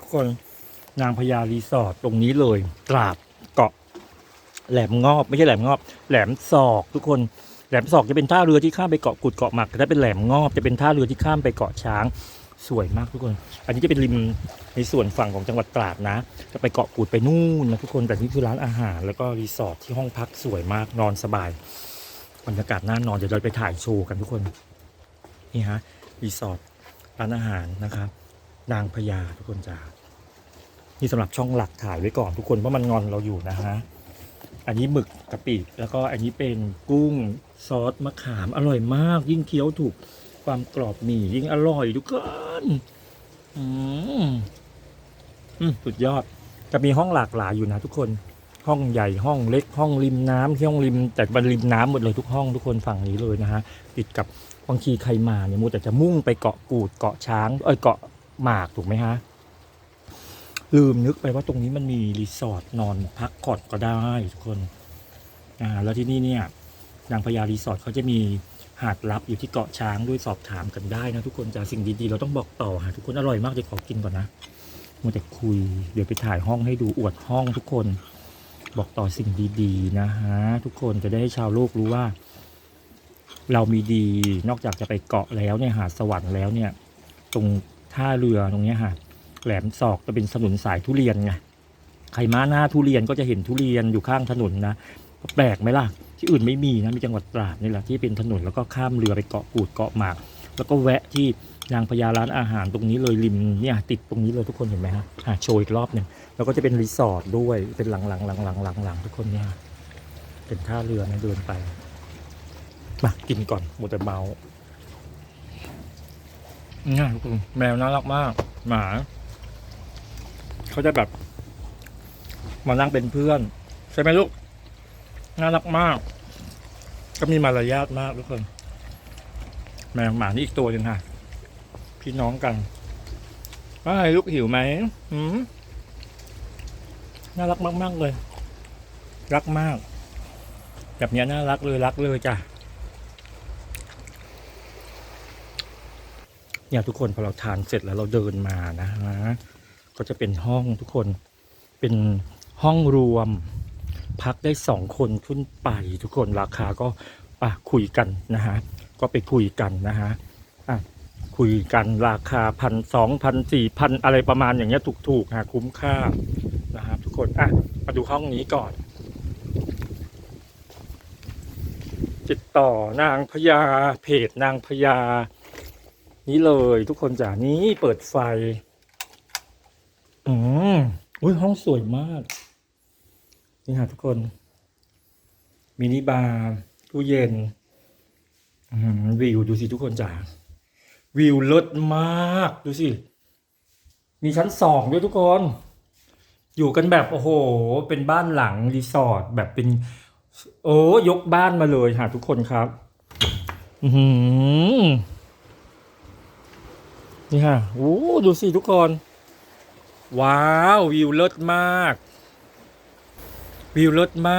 ทุกคนนางพญารีสอร์ทตรงนี้เลย ตราดเกาะ แหลมงอบไม่ใช่แหลมงอบ แหลมศอกทุกคนแหลมศอกจะเป็นท่าเรือที่ข้ามไปเกาะกุดเกาะหมักถ้าเป็นแหลมงอบจะเป็นท่าเรือที่ข้ามไปเกาะช้างสวยมากทุกคน อันนี้จะเป็นริมในส่วนฝั่งของจังหวัดตราดนะ จะไปเกาะกูดไปนู่นนะทุกคน แต่นี่คือร้านอาหาร แล้วก็รีสอร์ทที่ห้องพักสวยมากนอนสบายบรรยากาศน่านอนเดี๋ยวเราไปถ่ายโชว์กันทุกคน นี่ฮะรีสอร์ทร้านอาหารนะครับ นางพญาทุกคนจ้านี่สำหรับช่องหลักถ่ายไว้ก่อนทุกคนเพราะมันงอนเราอยู่นะฮะอันนี้หมึกกะปิแล้วก็อันนี้เป็นกุ้งซอสมะขามอร่อยมาก ยิ่งเคี้ยวถูกความกรอบหมี่ยิ่งอร่อยทุกคนอืมสุดยอดจะมีห้องหลากหลายอยู่นะทุกคนห้องใหญ่ห้องเล็กห้องริมน้ำที่ห้องริม แต่บันริมน้ำหมดเลยทุกห้องทุกคนฝั่งนี้เลยนะฮะติดกับบางทีใครมาเนี่ยมูแต่จะมุ่งไปเกาะกูดเกาะช้างเอ้ยเกาะ หมากถูกไหมฮะ ลืมนึกไปว่าตรงนี้มันมีรีสอร์ทนอนพักผ่อนก็ได้ทุกคนอ่าแล้วที่นี่เนี่ยนางพญารีสอร์ทเขาจะมีหาดลับอยู่ที่เกาะช้างด้วยสอบถามกันได้นะทุกคนจากสิ่งดีๆ เราต้องบอกต่อฮะทุกคนอร่อยมากเดี๋ยวขอกินก่อนนะมัวแต่คุย เดี๋ยวไปถ่ายห้องให้ดูอวดห้องทุกคนบอกต่อสิ่งดีๆ นะฮะ ทุกคนจะได้ให้ชาวโลกรู้ว่า เรามีดีนอกจากจะไปเกาะแล้วเนี่ยหาสวรรค์แล้วเนี่ย ตรง ท่าเรือตรงนี้ยฮะแหลมศอกจะเป็นถนนสายทุเรียนไงใครมาหน้าทุเรียนก็จะเห็นทุเรียนอยู่ข้างถนนนะแปลกไหมล่ะ ที่อื่นไม่มีนะมีจังหวัดตราดนี่แหละที่เป็นถนนแล้วก็ข้ามเรือไปเกาะกูดเกาะหมาก แล้วก็แวะที่นางพญาร้านอาหารตรงนี้เลยริมเนี่ยติดตรงนี้เลยทุกคนเห็นไหมฮะอะโชว์อีกรอบหนึ่งแล้วก็จะเป็นรีสอร์ทด้วยเป็นหลังๆหลังๆหลังหลังๆทุกคนเนี่ยเป็นท่าเรือนะเดินไปมากินก่อนหมดแต่เมา ง่ยทุกคนแมวน่ารักมาก หมา เขาจะแบบ มานั่งเป็นเพื่อน ใช่ไหมลูก น่ารักมาก ก็มีมารยาทมากทุกคน แมวหมานี่อีกตัวหนึ่งค่ะ พี่น้องกันว่าไงลูกหิวไหมหืมน่ารักมาก ๆ เลย รักมาก แบบนี้น่ารักเลยรักเลยจ้ะ เนี่ยทุกคนพอเราทานเสร็จแล้วเราเดินมานะฮะก็จะเป็นห้องทุกคนเป็นห้องรวม พักได้สองคนขึ้นไปทุกคนราคาก็อะคุยกันนะฮะก็ไปคุยกันนะฮะอะคุยกันราคาพันสองพันสี่พันอะไรประมาณอย่างเงี้ยถูกๆฮะคุ้มค่านะครับทุกคนอะมาดูห้องนี้ก่อน ติดต่อนางพญาเพจนางพญา นี้เลยทุกคนจ๋านี้เปิดไฟ อืมอุ้ยห้องสวยมาก นี่ค่ะทุกคน มินิบาร์ตู้เย็นวิวดูสิทุกคนจ๋าวิวเลิศมาก ดูสิ มีชั้นสองด้วยทุกคน อยู่กันแบบโอ้โห เป็นบ้านหลังรีสอร์ทแบบเป็น โอ้ยกบ้านมาเลยค่ะทุกคนครับ อือ นี่ค่ะโอ้ดูสิทุกคน ว้าว วิวเลิศมาก วิวเลิศมาก